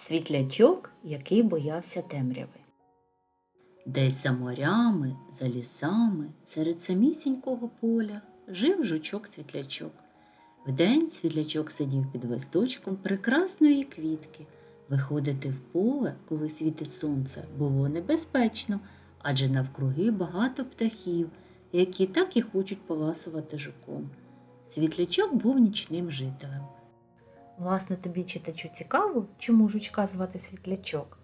Світлячок, який боявся темряви. Десь за морями, за лісами, серед самісінького поля жив жучок-світлячок. Вдень світлячок сидів під листочком прекрасної квітки. Виходити в поле, коли світить сонце, було небезпечно, адже навкруги багато птахів, які так і хочуть поласувати жуком. Світлячок був нічним жителем. Власне, тобі читачу цікаво, чому жучка звати світлячок?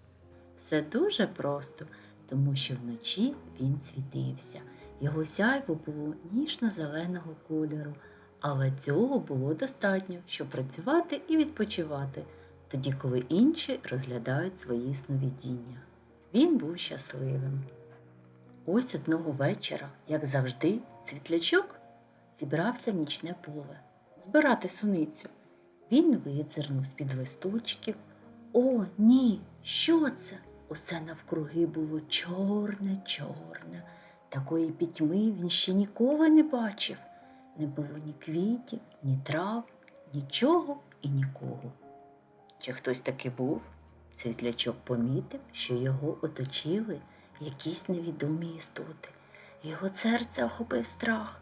Все дуже просто, тому що вночі він світився. Його сяйво було ніжно-зеленого кольору, але цього було достатньо, щоб працювати і відпочивати, тоді коли інші розглядають свої сновидіння. Він був щасливим. Ось одного вечора, як завжди, світлячок зібрався в нічне поле збирати суницю. Він визирнув з-під листочків. О, ні, що це? Усе навкруги було чорне, чорне. Такої пітьми він ще ніколи не бачив. Не було ні квітів, ні трав, нічого і нікого. Чи хтось таки був? Світлячок помітив, що його оточили якісь невідомі істоти. Його серце охопив страх.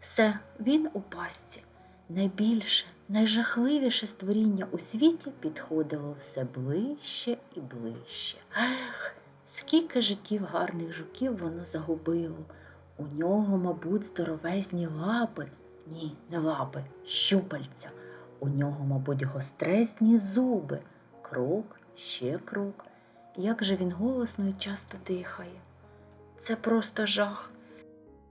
Все, він у пастці. Найбільше, найжахливіше створіння у світі підходило все ближче і ближче. Ех, скільки життів гарних жуків воно загубило. У нього, мабуть, здоровезні лапи. Ні, не лапи, щупальця. У нього, мабуть, гострезні зуби. Крок, ще крок. Як же він голосно і часто дихає. Це просто жах.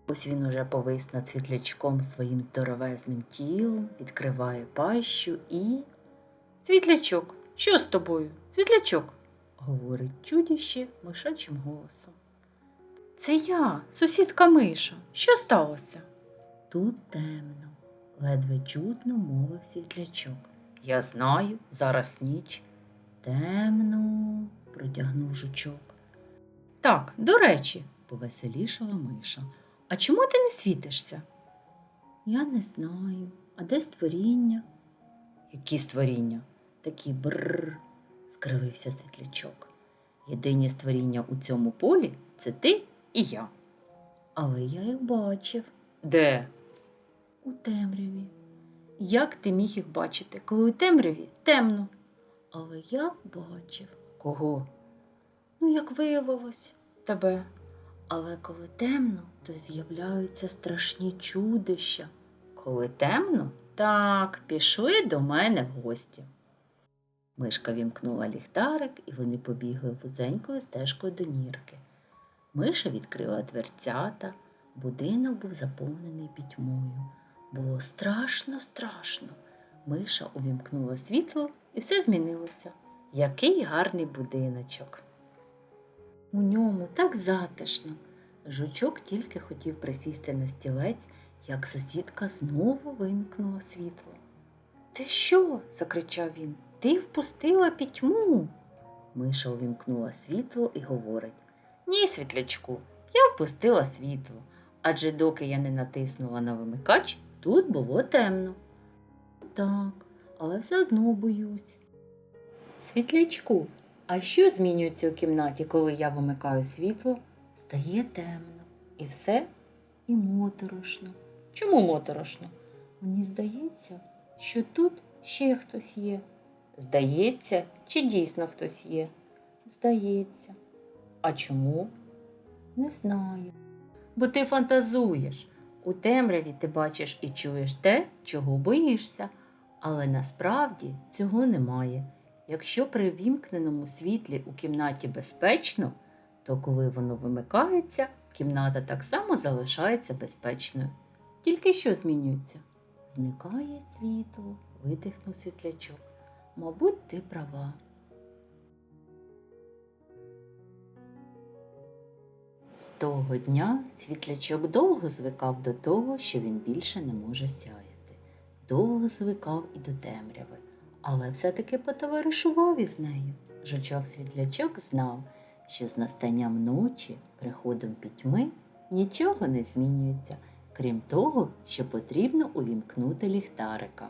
Ось він уже повис над світлячком своїм здоровезним тілом, відкриває пащу і. Світлячок, що з тобою? Світлячок, говорить чудіще мишачим голосом. Це я, сусідка Миша. Що сталося? Тут темно, ледве чутно мовив світлячок. Я знаю, зараз ніч. Темно, протягнув жучок. Так, до речі, повеселішала Миша. А чому ти не світишся? Я не знаю. А де створіння? Які створіння? Такі бррр, скривився світлячок. Єдині створіння у цьому полі це ти і я. Але я їх бачив. Де? У темряві. Як ти міг їх бачити, коли у темряві темно? Але я бачив. Кого? Ну, як виявилось, тебе. Але коли темно, то з'являються страшні чудища. Коли темно, так, пішли до мене в гості. Мишка вімкнула ліхтарик, і вони побігли вузенькою стежкою до нірки. Миша відкрила дверцята, будинок був заповнений пітьмою. Було страшно, страшно. Миша увімкнула світло і все змінилося. Який гарний будиночок. У ньому так затишно. Жучок тільки хотів присісти на стілець, як сусідка знову вимкнула світло. Ти що? закричав він. Ти впустила пітьму. Миша увімкнула світло і говорить Ні, світлячку, я впустила світло, адже доки я не натиснула на вимикач, тут було темно. Так, але все одно боюсь. Світлячку, а що змінюється у кімнаті, коли я вимикаю світло? Стає темно. І все і моторошно. Чому моторошно? Мені здається, що тут ще хтось є. Здається, чи дійсно хтось є? Здається. А чому? Не знаю. Бо ти фантазуєш. У темряві ти бачиш і чуєш те, чого боїшся, але насправді цього немає. Якщо при вімкненому світлі у кімнаті безпечно, то коли воно вимикається, кімната так само залишається безпечною. Тільки що змінюється? Зникає світло, видихнув світлячок. Мабуть, ти права. З того дня світлячок довго звикав до того, що він більше не може сяяти. Довго звикав і до темряви, але все-таки потоваришував із нею. Жучок світлячок знав, що з настанням ночі, приходом пітьми, нічого не змінюється, крім того, що потрібно увімкнути ліхтарика.